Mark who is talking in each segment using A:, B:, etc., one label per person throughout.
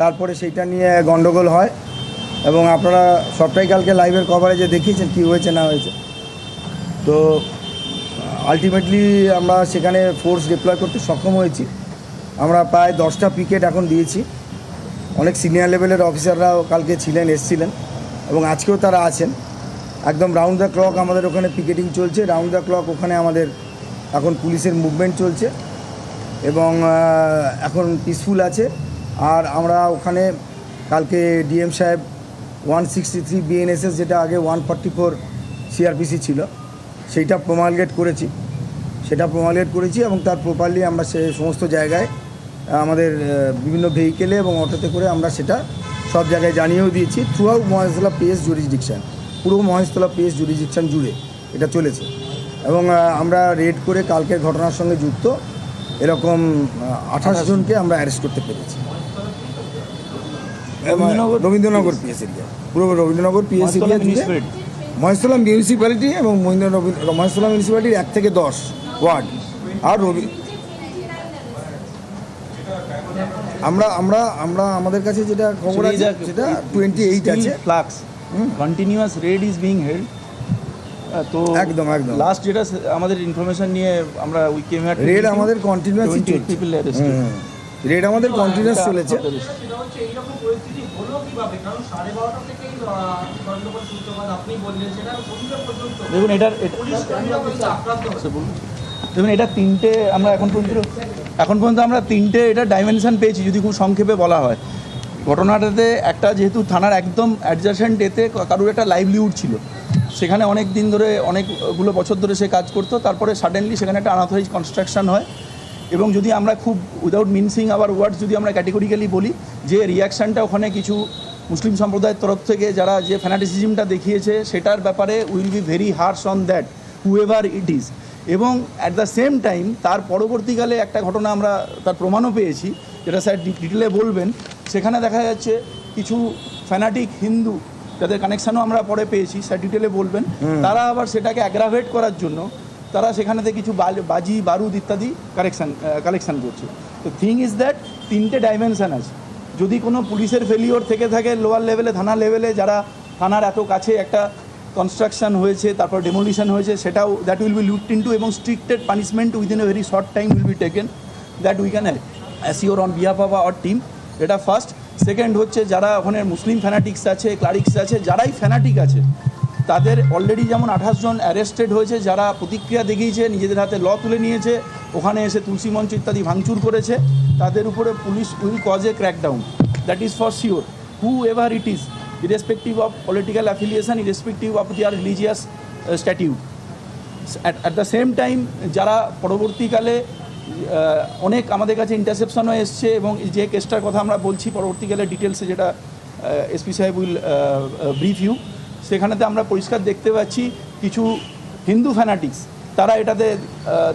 A: তারপরে সেইটা নিয়ে গন্ডগোল হয়। এবং আপনারা সবটাই কালকে লাইভের কভারেজে দেখিয়েছেন কী হয়েছে, না হয়েছে। তো আলটিমেটলি আমরা সেখানে ফোর্স ডিপ্লয় করতে সক্ষম হয়েছি। আমরা প্রায় দশটা পিকেট এখন দিয়েছি। অনেক সিনিয়র লেভেলের অফিসাররাও কালকে ছিলেন, এসছিলেন। এবং আজকেও তারা আছেন। একদম রাউন্ড দ্য ক্লক আমাদের ওখানে পিকেটিং চলছে। রাউন্ড দ্য ক্লক ওখানে আমাদের এখন পুলিশের মুভমেন্ট চলছে। এবং এখন পিসফুল আছে। আর আমরা ওখানে কালকে ডিএম সাহেব ওয়ান সিক্সটি থ্রি বিএনএসএস যেটা আগে ওয়ান ফর্টি ফোর সিআরপিসি ছিল সেইটা প্রমালগেট করেছি। সেটা প্রমালগেট করেছি এবং তার প্রপারলি আমরা সে সমস্ত জায়গায় আমাদের বিভিন্ন ভেহিকেলে এবং অটোতে করে আমরা সেটা সব জায়গায় জানিয়েও দিয়েছি। Throughout Maheshtala PS jurisdiction পুরো মহেশতলা পিএস জুরিসডিকশান জুড়ে এটা চলেছে। এবং আমরা রেড করে কালকের ঘটনার সঙ্গে যুক্ত এরকম আঠাশ জনকে আমরা অ্যারেস্ট করতে পেরেছি।
B: রবীন্দ্রনগর-
A: রবীন্দ্রনগর পিএস এরিয়া পুরো রবীন্দ্রনগর পিএস
B: মহেশতলা
A: মিউনিসিপ্যালিটি এবং মহেন্দ্র মহেশতলা মিউনিসিপ্যালিটির এক থেকে দশ ওয়ার্ড। আর রবি আমরা আমরা আমরা আমাদের কাছে যেটা খবর আছে সেটা টোয়েন্টি এইট আছে।
B: Flux continuous raid is being held তো
A: একদম, একদম।
B: লাস্ট যেটা আমাদের ইনফরমেশন নিয়ে আমরা উই কেম হিয়ার
A: রেড আমাদের কন্টিনিউয়াস
B: পিপল
A: রেড আমাদের কন্টিনিউয়াস চলেছে।
C: এইরকম পরিস্থিতি কীভাবে কারণ সাড়ে বারোটা থেকেই গন্ডগোল সূত্রপাত আপনি বললেন সেটা পর্যন্ত।
B: দেখুন এটার এটা-
C: পুলিশ কর্মীরা বলছে আক্রান্ত হয়েছে।
B: আচ্ছা। দেখুন এটা তিনটে আমরা এখন পর্যন্ত এখন পর্যন্ত আমরা তিনটে এটা ডাইমেনশন পেয়েছি যদি খুব সংক্ষেপে বলা হয়। ঘটনাটাতে একটা যেহেতু থানার একদম অ্যাডজাসেন্ট এতে কারোর একটা লাইভলিহুড ছিল। সেখানে অনেক দিন ধরে অনেকগুলো বছর ধরে সে কাজ করতো। তারপরে সাডেনলি সেখানে একটা আনাথরাইজ কনস্ট্রাকশন হয়। এবং যদি আমরা খুব উইদাউট মিনসিং আবার ওয়ার্ডস যদি আমরা ক্যাটেগরিক্যালি বলি যে রিয়াকশানটা ওখানে কিছু মুসলিম সম্প্রদায়ের তরফ থেকে যারা যে ফ্যানাটিসিজমটা দেখিয়েছে সেটার ব্যাপারে will be very harsh on that whoever it is এবং অ্যাট দ্য সেম টাইম তার পরবর্তীকালে একটা ঘটনা আমরা তার প্রমাণও পেয়েছি যেটা স্যার ডিটেলে বলবেন। সেখানে দেখা যাচ্ছে কিছু ফ্যানাটিক হিন্দু যাদের কানেকশানও আমরা পরে পেয়েছি স্যার ডিটেলে বলবেন তারা আবার সেটাকে অ্যাগ্রাভেট করার জন্য তারা সেখানেতে কিছু বাজি, বারুদ ইত্যাদি কালেকশান কালেকশান করছে। তো থিং ইজ দ্যাট তিনটে ডাইমেনশান আছে। যদি কোনো পুলিশের ফেলিওর থেকে থাকে লোয়ার লেভেলে থানা লেভেলে যারা থানার এত কাছে একটা কনস্ট্রাকশন হয়েছে, তারপর ডেমোলিশন হয়েছে, সেটাও that will be looked into এবং strictest punishment within a very short time will be taken that we can assure on behalf of our team এটা ফার্স্ট সেকেন্ড হচ্ছে, যারা ওখানে মুসলিম ফ্যানাটিক্স আছে ক্লারিক্স আছে, যারাই ফ্যানাটিক আছে তাদের অলরেডি যেমন আঠাশ জন অ্যারেস্টেড হয়েছে যারা প্রতিক্রিয়া দেখিয়েছে নিজেদের হাতে ল তুলে নিয়েছে ওখানে এসে তুলসী মঞ্চ ইত্যাদি ভাঙচুর করেছে তাদের উপরে police will cause a crackdown that is for sure whoever it is irrespective of political affiliation, irrespective of their religious uh, at the same time যারা পরবর্তীকালে অনেক আমাদের কাছে ইন্টারসেপশনও এসছে এবং যে কেসটার কথা আমরা বলছি পরবর্তীকালে ডিটেলসে যেটা এসপি সাহেব উইল ব্রিফ ইউ সেখানেতে আমরা পরিষ্কার দেখতে পাচ্ছি কিছু হিন্দু ফ্যানাটিক্স তারা এটাতে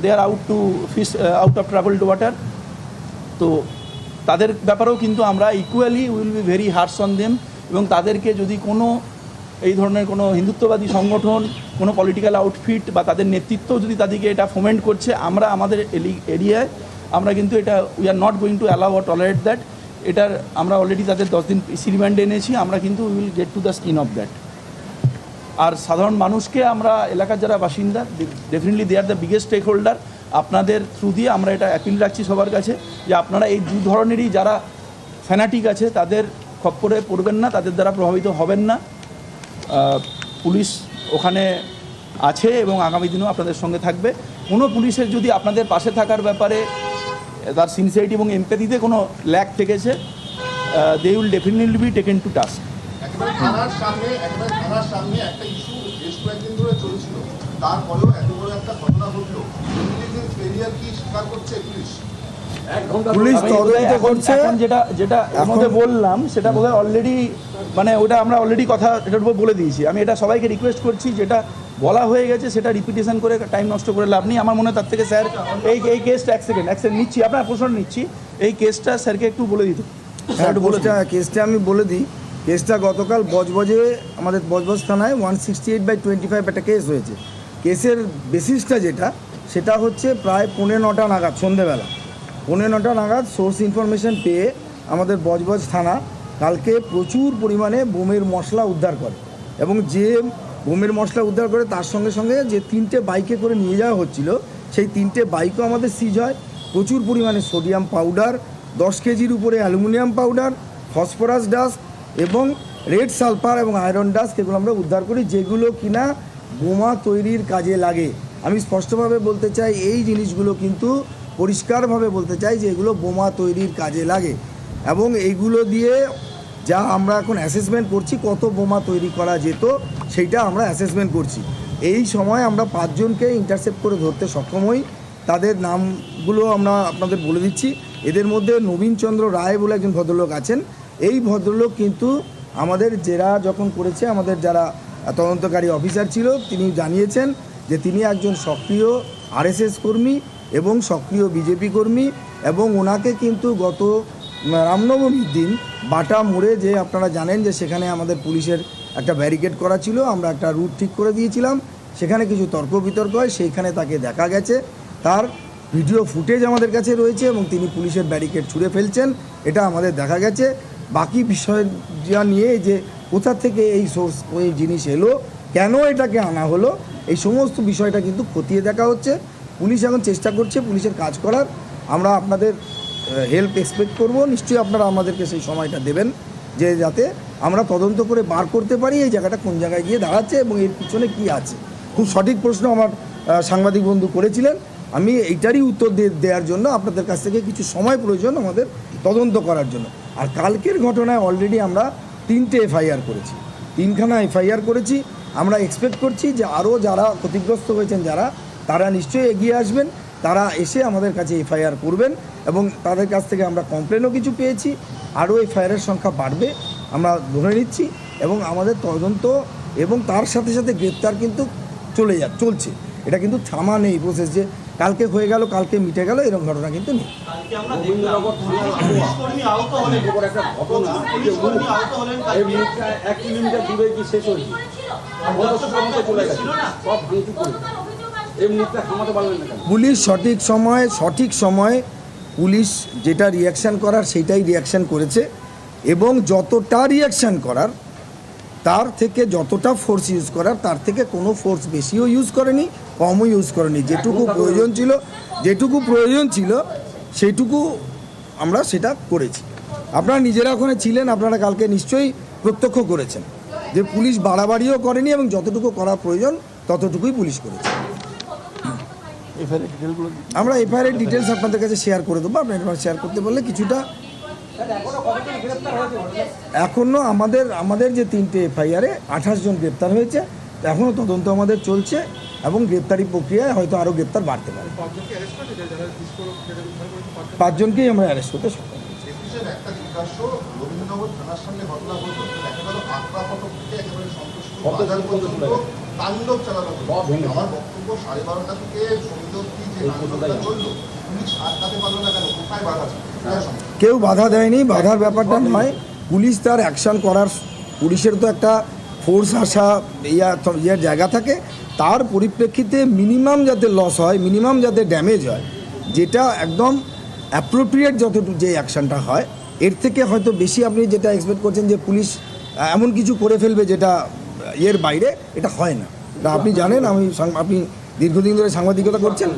B: they are out to fish out of troubled water তো তাদের ব্যাপারেও কিন্তু আমরা equally will be very harsh on them এবং তাদেরকে যদি কোনো এই ধরনের কোনো হিন্দুত্ববাদী সংগঠন, কোনো পলিটিক্যাল আউটফিট বা তাদের নেতৃত্ব যদি তাদেরকে এটা ফোমেন্ট করছে, আমরা আমাদের এরিয়ায় আমরা কিন্তু এটা we are not going to allow or tolerate that এটার আমরা অলরেডি তাদের দশ দিন পিসি রিমান্ডে এনেছি, আমরা কিন্তু will get to the skin of that আর সাধারণ মানুষকে আমরা, এলাকার যারা বাসিন্দা definitely they are the biggest stakeholder আপনাদের থ্রু দিয়ে আমরা এটা অ্যাপিল রাখছি সবার কাছে যে আপনারা এই দু ধরনেরই যারা ফ্যানাটিক আছে, তাদের খপ্পরে পড়বেন না, তাদের দ্বারা প্রভাবিত হবেন না। পুলিশ ওখানে আছে এবং আগামী দিনেও আপনাদের সঙ্গে থাকবে। কোনো পুলিশের যদি আপনাদের পাশে থাকার ব্যাপারে তার সিনসিয়ারিটি এবং এমপ্যাথিতে কোনো ল্যাক থেকেছে they will definitely be taken to task
D: থানার সামনে একেবারে থানার সামনে একটা ইস্যু বেশ কয়েকদিন ধরে চলছিল। তারপরেও এত বড় একটা ঘটনা ঘটলো। ইন্টেলিজেন্স কি স্বীকার করছে পুলিশ?
A: পুলিশ
B: আমি
A: তদন্ত করছে।
B: যেটা যেটা এর মধ্যে বললাম সেটা বোধহয় অলরেডি মানে ওটা আমরা অলরেডি কথা এটার উপর বলে দিয়েছি। আমি এটা সবাইকে রিকোয়েস্ট করছি যেটা বলা হয়ে গেছে সেটা রিপিটেশন করে টাইম নষ্ট করে লাভ নেই। আমার মনে হয় তার থেকে স্যার এই এই কেসটা এক সেকেন্ড এক সেকেন্ড নিচ্ছি। আপনার প্রশ্ন নিচ্ছি। এই কেসটা স্যারকে একটু বলে দিত। স্যার
A: হ্যাঁ কেসটা কেসটা আমি বলে দিই। কেসটা গতকাল বজবজে, আমাদের বজবজ থানায় one sixty eight by twenty five একটা কেস হয়েছে। কেসের বেসিসটা যেটা, সেটা হচ্ছে প্রায় পৌনে নটা নাগাদ, সন্ধেবেলা। পৌনে নটা নাগাদ সোর্স ইনফরমেশন পেয়ে আমাদের বজবজ থানা কালকে প্রচুর পরিমাণে বোমের মশলা উদ্ধার করে। এবং যে বোমের মশলা উদ্ধার করে, তার সঙ্গে সঙ্গে যে তিনটে বাইকে করে নিয়ে যাওয়া হচ্ছিল, সেই তিনটে বাইকও আমাদের সিজ হয়। প্রচুর পরিমাণে সোডিয়াম পাউডার দশ কেজির উপরে অ্যালুমিনিয়াম পাউডার ফসফরাস ডাস্ট এবং রেড সালফার এবং আয়রন ডাস্ট এগুলো আমরা উদ্ধার করি, যেগুলো কিনা বোমা তৈরির কাজে লাগে। আমি স্পষ্টভাবে বলতে চাই, এই জিনিসগুলো কিন্তু পরিষ্কারভাবে বলতে চাই যে এগুলো বোমা তৈরির কাজে লাগে। এবং এইগুলো দিয়ে যা আমরা এখন অ্যাসেসমেন্ট করছি, কত বোমা তৈরি করা যেত, সেইটা আমরা অ্যাসেসমেন্ট করছি। এই সময় আমরা পাঁচজনকে ইন্টারসেপ্ট করে ধরতে সক্ষম হই। তাদের নামগুলো আমরা আপনাদের বলে দিচ্ছি। এদের মধ্যে নবীনচন্দ্র রায় বলে একজন ভদ্রলোক আছেন। এই ভদ্রলোক কিন্তু আমাদের জেরা যখন করেছে, আমাদের যারা তদন্তকারী অফিসার ছিল, তিনি জানিয়েছেন যে তিনি একজন সক্রিয় আরএসএস কর্মী এবং সক্রিয় বিজেপি কর্মী এবং ওনাকে কিন্তু গত রামনবমীর দিন বাটা মোড়ে যে আপনারা জানেন যে সেখানে আমাদের পুলিশের একটা ব্যারিকেড করা ছিল, আমরা একটা রুট ঠিক করে দিয়েছিলাম। সেখানে কিছু তর্ক বিতর্ক হয়, সেইখানে তাকে দেখা গেছে। তার ভিডিও ফুটেজ আমাদের কাছে রয়েছে এবং তিনি পুলিশের ব্যারিকেড ছুঁড়ে ফেলছেন, এটা আমাদের দেখা গেছে। বাকি বিষয় যা নিয়ে যে কোথা থেকে এই সোর্স ওই জিনিস এলো, কেন এটাকে আনা হলো, এই সমস্ত বিষয়টা কিন্তু খতিয়ে দেখা হচ্ছে। পুলিশ এখন চেষ্টা করছে পুলিশের কাজ করার। আমরা আপনাদের হেল্প এক্সপেক্ট করব। নিশ্চয়ই আপনারা আমাদেরকে সেই সময়টা দেবেন, যে যাতে আমরা তদন্ত করে বার করতে পারি এই জায়গাটা কোন জায়গায় গিয়ে দাঁড়াচ্ছে এবং এর পিছনে কি আছে। খুব সঠিক প্রশ্ন আমার সাংবাদিক বন্ধু করেছিলেন। আমি এইটারই উত্তর দেওয়ার জন্য আপনাদের কাছ থেকে কিছু সময় প্রয়োজন আমাদের তদন্ত করার জন্য। আর কালকের ঘটনায় অলরেডি আমরা তিনটে এফআইআর করেছি। তিনখানা এফআইআর করেছি। আমরা এক্সপেক্ট করছি যে আরও যারা ক্ষতিগ্রস্ত হয়েছেন যারা, তারা নিশ্চয়ই এগিয়ে আসবেন, তারা এসে আমাদের কাছে এফআইআর করবেন এবং তাদের কাছ থেকে আমরা কমপ্লেনও কিছু পেয়েছি। আরও এফআইআরের সংখ্যা বাড়বে, আমরা ধরে নিচ্ছি এবং আমাদের তদন্ত এবং তার সাথে সাথে গ্রেপ্তার কিন্তু চলে যা, চলছে। এটা কিন্তু থামা নেই প্রসেস যে কালকে হয়ে গেল কালকে মিটে গেল এরকম ঘটনা কিন্তু নেই।
C: পুলিশ
A: সঠিক সময়ে সঠিক সময়ে পুলিশ যেটা রিয়াকশান করার সেটাই রিয়াকশান করেছে। এবং যতটা রিয়াকশান করার তার থেকে যতটা ফোর্স ইউজ করার তার থেকে কোনো ফোর্স বেশিও ইউজ করেনি। কমও ইউজ করেনি। যেটুকু প্রয়োজন ছিল যেটুকু প্রয়োজন ছিল সেইটুকু আমরা সেটা করেছি। আপনারা নিজেরা ওখানে ছিলেন আপনারা কালকে নিশ্চয়ই প্রত্যক্ষ করেছেন যে পুলিশ বাড়াবাড়িও করেনি এবং যতটুকু করা প্রয়োজন ততটুকুই পুলিশ করেছে। আমরা এফআইআর ডিটেলস আপনাদের কাছে শেয়ার করে দেবো আপনারা শেয়ার করতে পারলে কিছুটা এখনও আমাদের আমাদের যে তিনটে এফআইআরে আঠাশ জন গ্রেপ্তার হয়েছে এখনও তদন্ত আমাদের চলছে। এবং গ্রেপ্তারি প্রক্রিয়ায় হয়তো আরও গ্রেপ্তার বাড়তে পারে। পাঁচজনকেই আমরা অ্যারেস্ট করতে সক্ষম।
D: একুশের একটা জিজ্ঞাসা রবীন্দ্রনগর থানার সামনে ঘটনা ঘটলো দেখা গেল আগ্রা ফটক থেকে একেবারে সন্তুষ্ট
E: শব্দ
D: বাজার
E: পর্যন্ত
D: পর্যন্ত
E: চলে গেছে।
D: তাণ্ডব চালানো হলো।
E: সব ভেঙে
D: আমার বক্তব্য সাড়ে বারোটা থেকে সন্ধ্যে অব্দি যে
E: এই
D: তাণ্ডবটা
E: পর্যন্তই।
D: চলল পুলিশ আটকাতে পারল না কেন? কোথায় বাধা ছিল? কোথায় সমস্যা?
A: কেউ বাধা দেয়নি বাধার ব্যাপারটা নয়। পুলিশ তার অ্যাকশন করার পুলিশের তো একটা ফোর্স আসা, ইয়া ইয়ার জায়গা থাকে, তার পরিপ্রেক্ষিতে মিনিমাম যাতে লস হয় মিনিমাম যাতে ড্যামেজ হয়, যেটা একদম অ্যাপ্রোপ্রিয়েট যতটুকু যে অ্যাকশনটা হয়, এর থেকে হয়তো বেশি আপনি যেটা এক্সপেক্ট করছেন যে পুলিশ এমন কিছু করে ফেলবে যেটা ইয়ের বাইরে, এটা হয় না। আপনি জানেন, আমি আপনি দীর্ঘদিন ধরে সাংবাদিকতা করছেন,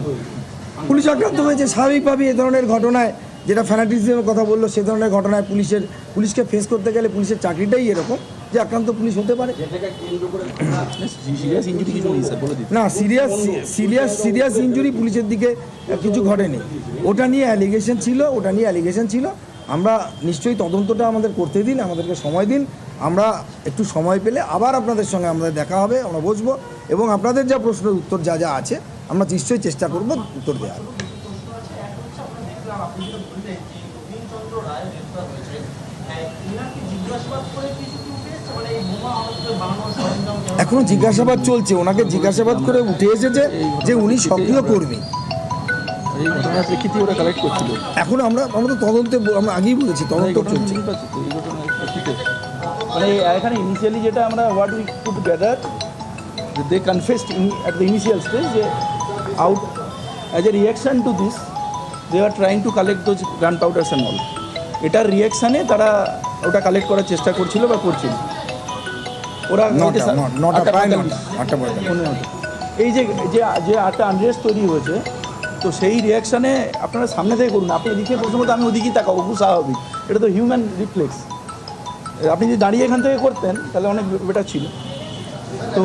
A: পুলিশ আক্রান্ত হয়েছে স্বাভাবিকভাবে এ ধরনের ঘটনায়, যেটা ফ্যানাটিজমের কথা বলল, সে ধরনের ঘটনায় পুলিশের, পুলিশকে ফেস করতে গেলে পুলিশের চাকরিটাই এরকম। যে আক্রান্ত পুলিশ হতে পারে। না সিরিয়াস সিরিয়াস সিরিয়াস ইঞ্জুরি পুলিশের দিকে কিছু ঘটেনি। ওটা নিয়ে অ্যালিগেশন ছিল ওটা নিয়ে অ্যালিগেশন ছিল। আমরা নিশ্চয়ই তদন্তটা আমাদের করতে দিন আমাদেরকে সময় দিন। আমরা একটু সময় পেলে আবার আপনাদের সঙ্গে আমাদের দেখা হবে আমরা বসবো। এবং আপনাদের যা প্রশ্নের উত্তর যা যা আছে আমরা নিশ্চয়ই চেষ্টা করব উত্তর দেওয়ার।
C: রায় হয়েছে। এখনও জিজ্ঞাসাবাদ
A: চলছে, ওনাকে জিজ্ঞাসাবাদ করে উঠে এসেছে যে উনি সক্রিয় কর্মী। এখন আমরা আমরা তো তদন্তে আমরা আগেই বলেছি, তদন্ত চলছে।
B: মানে যেটা আমরা উই দে কনফেসড অ্যাট যে out as to this are trying to collect those gun এটার রিয়াকশানে তারা ওটা কালেক্ট করার চেষ্টা করছিল বা করছিল। ওরা। এই যে যে আটটা আনরেস্ট তৈরি হয়েছে তো সেই রিয়াকশানে আপনারা সামনে থেকে করুন। আপনি এদিকে প্রথমত আমি ওদিকেই তাকাবো খুব স্বাভাবিক। এটা তো হিউম্যান রিফ্লেক্স আপনি যদি দাঁড়িয়ে এখান থেকে করতেন তাহলে অনেক বেটার ছিল। তো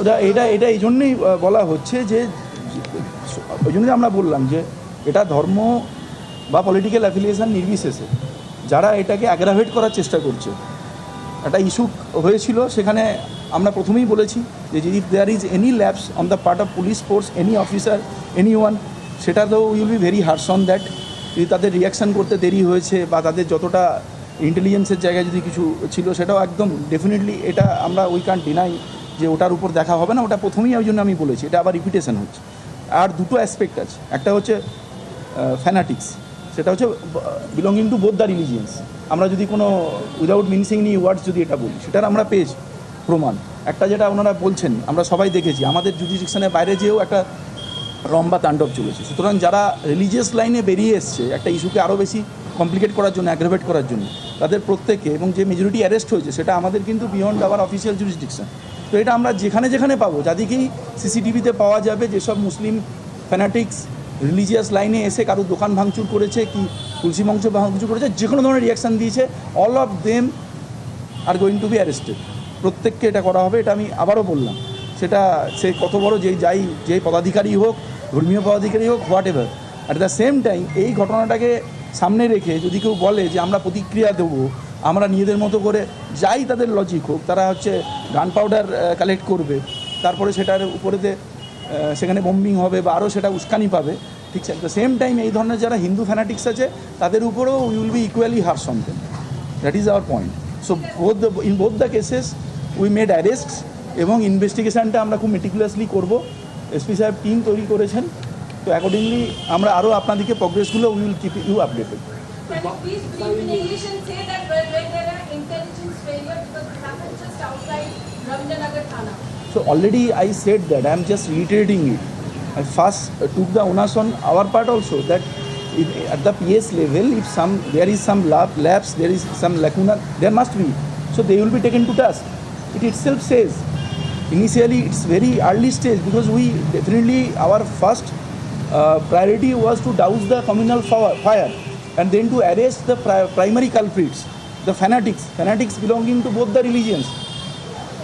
B: ওটা এটা এটা এই জন্যই বলা হচ্ছে যে ওই জন্যই আমরা বললাম যে এটা ধর্ম বা পলিটিক্যাল অ্যাফিলিয়েশন নির্বিশেষে। যারা এটাকে অ্যাগ্রাভেট করার চেষ্টা করছে একটা ইস্যু হয়েছিল, সেখানে আমরা প্রথমেই বলেছি যে if there is any labs on the part of police force any officer any one সেটা তো will be very harsh on that যদি তাদের রিয়াকশান করতে দেরি হয়েছে বা তাদের যতটা ইন্টেলিজেন্সের জায়গায় যদি কিছু ছিল, সেটাও একদম ডেফিনেটলি এটা আমরা উই ক্যান ডিনাই যে ওটার উপর দেখা হবে না। ওটা প্রথমেই ওই জন্য আমি বলেছি, এটা আবার রিপিটেশন হচ্ছে। আর দুটো অ্যাসপেক্ট আছে। একটা হচ্ছে ফ্যানাটিক্স সেটা হচ্ছে belonging to both the religions আমরা যদি কোনো উইদাউট মিনসিং নি ওয়ার্ডস যদি এটা বলি, সেটার আমরা পেয়েছি প্রমাণ। একটা যেটা ওনারা বলছেন, আমরা সবাই দেখেছি, আমাদের জুডিশনের বাইরে যেও একটা রম্বা তাণ্ডব চলেছে। সুতরাং যারা রিলিজিয়াস লাইনে বেরিয়ে এসছে, একটা ইস্যুকে আরও বেশি কমপ্লিকেট করার জন্য অ্যাগ্রাভেট করার জন্য, তাদের প্রত্যেকে এবং যে মেজরিটি অ্যারেস্ট হয়েছে, সেটা আমাদের কিন্তু বিয়ন্ড আওয়ার অফিসিয়াল জুরিসডিকশন তো এটা আমরা যেখানে যেখানে পাবো যাদেরকেই সিসিটিভিতে পাওয়া যাবে, যেসব মুসলিম ফ্যানাটিক্স রিলিজিয়াস লাইনে এসে কারও দোকান ভাঙচুর করেছে কি তুলসী মঞ্চ ভাঙচুর করেছে, যে কোনো ধরনের রিয়াকশান দিয়েছে all of them are going to be arrested প্রত্যেককে এটা করা হবে, এটা আমি আবারও বললাম। সেটা, সে কত বড় যেই যাই, যে পদাধিকারী হোক, ধর্মীয় পদাধিকারী হোক whatever at the same time এই ঘটনাটাকে সামনে রেখে যদি কেউ বলে যে আমরা প্রতিক্রিয়া দেবো, আমরা নিজেদের মতো করে যাই তাদের লজিক হোক, তারা হচ্ছে গান পাউডার কালেক্ট করবে। তারপরে সেটার উপরেতে সেখানে বম্বিং হবে বা আরও সেটা উস্কানি পাবে, ঠিক আছে দ্য সেম টাইম এই ধরনের যারা হিন্দু ফ্যানাটিক্স আছে, তাদের উপরেও we will be equally hard something that is our point so the in both the cases we made arrest এবং ইনভেস্টিগেশনটা আমরা খুব মেটিকুলাসলি করব। এসপি সাহেব টিম তৈরি করেছেন। তো অ্যাকর্ডিংলি আমরা আরও আপনাদেরকে প্রগ্রেসগুলো we will keep you updated
F: Ravindranagar Thana.
B: So already I said that, I am just reiterating it. I first uh, took the onus on our part also that if, at the PS level, if some there is some lab, lapse, there is some lacuna, there must be. So they will be taken to task. It itself says. Initially, it's very early stage because we definitely our first uh, priority was to douse the communal fire and then to arrest the pri- primary culprits, the fanatics, fanatics belonging to both the religions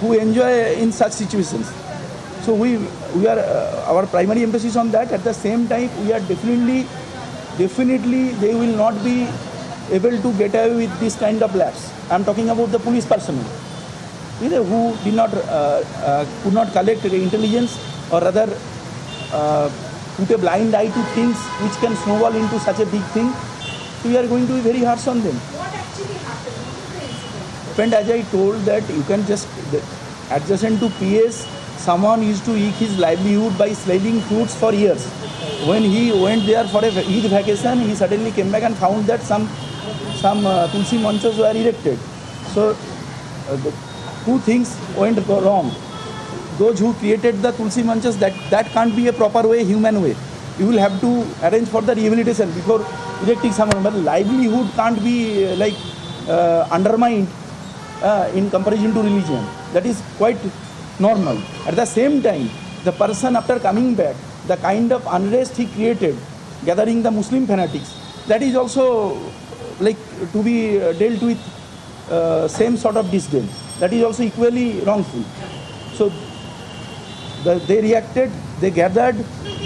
B: who enjoy in such situations. So we we are uh, our primary emphasis on that. At the same time, we are definitely definitely they will not be able to get away with this kind of lapse. I am talking about the police personnel, either who did not uh, uh, could not collect intelligence or rather uh, put a blind eye to things which can snowball into such a big thing. So we are going to be very harsh on them.
F: What actually happened? What was the
B: Friend, as I told that you can just adjacent to PS, someone used to eke his livelihood by selling fruits for years. When he went there for a Eid vacation, he suddenly came back and found that some some uh, tulsi manchas were erected. So, uh, the, went wrong? Those who created the tulsi manchas, that that can't be a proper way, human way. You will have to arrange for the rehabilitation before erecting someone. But livelihood can't be uh, like uh, undermined uh, in comparison to religion. That is quite normal. At the same time, the person after coming back, the kind of unrest he created, gathering the Muslim fanatics, that is also like to be uh, dealt with uh, same sort of disdain. That is also equally wrongful. So the, they reacted, they gathered,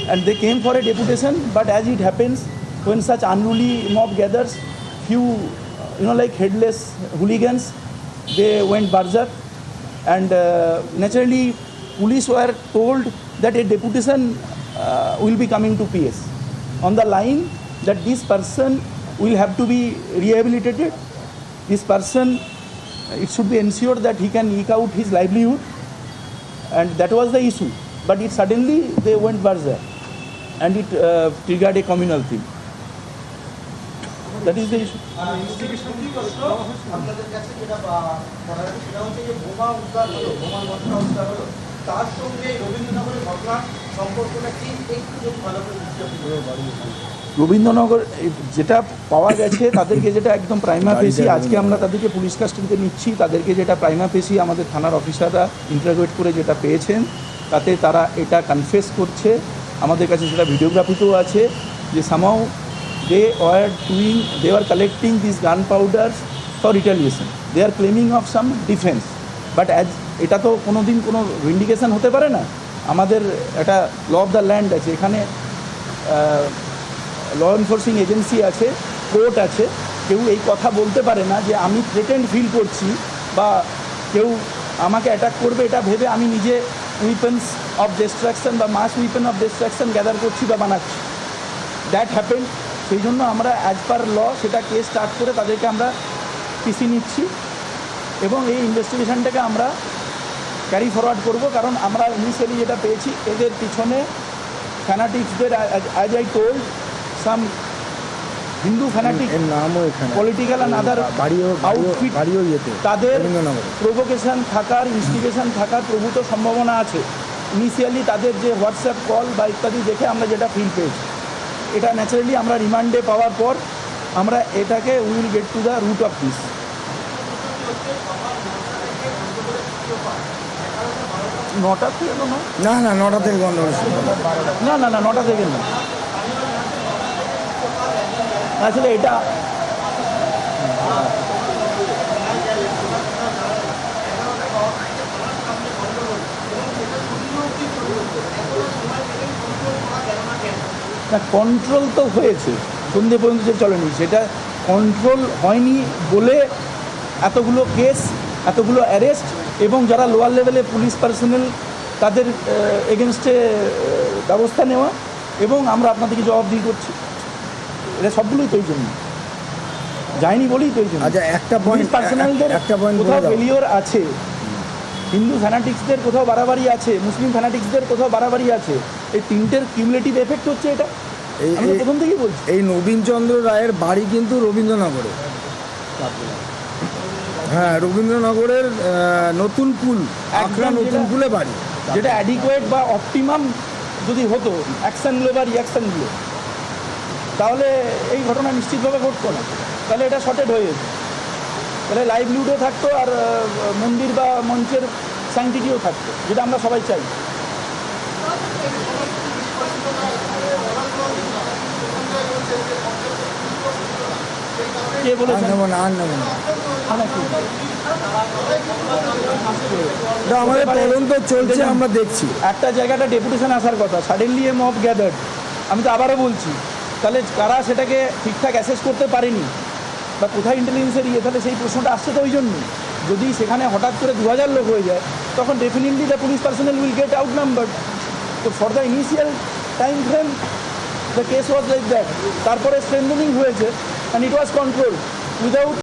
B: and they came for a deputation. But as it happens, when such unruly mob gathers, few, you know, like headless hooligans, they went berserk, and uh, naturally, police were told that a deputation uh, will be coming to PS on the line that this person will have to be rehabilitated. This person, it should be ensured that he can eke out his livelihood and that was the issue. But it suddenly they went berserk, and it uh, triggered a communal thing. That is the issue.
C: আর investigation প্রশ্ন আপনাদের কাছে যেটা সেটা হচ্ছে যে বোমা উদ্ধার হলো বোমার ঘটনা উদ্ধার হলো। তার সঙ্গে রবীন্দ্রনগরের ঘটনার সম্পর্কটা কি একটু যদি ভালো করে
B: রবীন্দ্রনগর যেটা পাওয়া গেছে তাদেরকে যেটা একদম প্রাইমা ফেসি আজকে আমরা তাদেরকে পুলিশ কাস্টডিতে নিচ্ছি তাদেরকে যেটা প্রাইমা ফেসি আমাদের থানার অফিসাররা ইন্টারোগেট করে যেটা পেয়েছেন তাতে তারা এটা কনফেস করছে। আমাদের কাছে সেটা ভিডিওগ্রাফিতেও আছে যে somehow were doing they are collecting this gun powder for retaliation they are claiming of some defence but as এটা তো কোনো দিন কোনো ভিন্ডিকেশন হতে পারে না। আমাদের একটা ল অফ দ্য ল্যান্ড আছে, এখানে ল এনফোর্সিং এজেন্সি আছে কোর্ট আছে। কেউ এই কথা বলতে পারে না যে আমি থ্রেটেন্ড ফিল করছি বা কেউ আমাকে অ্যাটাক করবে, এটা ভেবে আমি নিজে উইপেন্স অফ ডিস্ট্রাকশন বা mass weapon of destruction gather করছি বা বানাচ্ছি। দ্যাট হ্যাপেন সেই জন্য আমরা অ্যাজ পার ল সেটা কেস স্টার্ট করে তাদেরকে আমরা পিসি নিচ্ছি এবং এই ইনভেস্টিগেশনটাকে আমরা ক্যারি ফরওয়ার্ড করব কারণ আমরা ইনিশিয়ালি যেটা পেয়েছি এদের পিছনে ফ্যানাটিক্সদের as I told some Hindu fanatic
A: নামও এখানে।
B: পলিটিক্যাল অ্যান্ড আদার
A: বাড়িও বাড়িও
B: আউটফিট
A: বাড়িও ইয়েতে
B: তাদের প্রভোকেশন থাকার ইনস্টিগেশন থাকার প্রভূত সম্ভাবনা আছে। ইনিশিয়ালি তাদের যে হোয়াটসঅ্যাপ কল বা ইত্যাদি দেখে আমরা যেটা ফিল পেয়েছি। এটা ন্যাচারালি আমরা রিমান্ডে পাওয়ার পর আমরা এটাকে will get to the root of this নটা থেকে
A: না? না নটা থেকে গন্ডগোল
B: না না না নটা থেকে না। আসলে এটা না কন্ট্রোল তো হয়েছে সন্ধে পর্যন্ত যে চলেনি সেটা কন্ট্রোল হয়নি বলে এতগুলো কেস এতগুলো অ্যারেস্ট এবং যারা লোয়ার লেভেলে পুলিশ পার্সোনাল তাদের এগেনস্টে ব্যবস্থা নেওয়া এবং আমরা আপনাদেরকে জবাবদিহি করছি। এটা সবগুলোই তো এই জন্য যায়নি বলেই তো এই জন্য
A: আচ্ছা একটা পয়েন্ট
B: পার্সোনালদের
A: একটা পয়েন্ট
B: কোথাও ফেলিওর আছে হিন্দু ফ্যানাটিক্সদের কোথাও বাড়াবাড়ি আছে মুসলিম ফ্যানাটিক্সদের কোথাও বাড়াবাড়ি আছে এই তিনটের কিউমুলেটিভ এফেক্ট হচ্ছে এটা।
A: এই-
B: আমি প্রথম থেকেই বলছি।
A: এই নবীনচন্দ্র রায়ের বাড়ি কিন্তু রবীন্দ্রনগরে। হ্যাঁ রবীন্দ্রনগরের নতুন পুল আখড়া নতুন পুলে বাড়ি।
B: যেটা অ্যাডিকুয়েট বা অপটিমাম যদি হতো অ্যাকশনগুলো বা রিয়াকশানগুলো তাহলে এই ঘটনা নিশ্চিতভাবে ঘটতো না। তাহলে এটা শর্টেড হয়ে যেত। তাহলে লাইভলিহুডও থাকতো আর মন্দির বা মঞ্চের স্যাংটিটিও থাকতো যেটা আমরা সবাই চাই। কে বলেছেন?
A: নেব না আর নেব না আমাদের তদন্ত চলছে আমরা দেখছি।
B: একটা জায়গাটা ডেপুটেশন আসার কথা সাডেনলি এ মব গ্যাদার্ড আমি তো আবারও বলছি তাহলে কারা সেটাকে ঠিকঠাক অ্যাসেস করতে পারেনি? বা কোথায় ইন্টেলিজেন্সের ইয়ে? তাহলে সেই প্রশ্নটা আসছে তো ওই জন্য যদি সেখানে হঠাৎ করে দু হাজার লোক হয়ে যায় তখন definitely the police personnel will get out number তো for the initial time frame the case was like that তারপরে স্ট্রেন্থনিং হয়েছে। And it was control without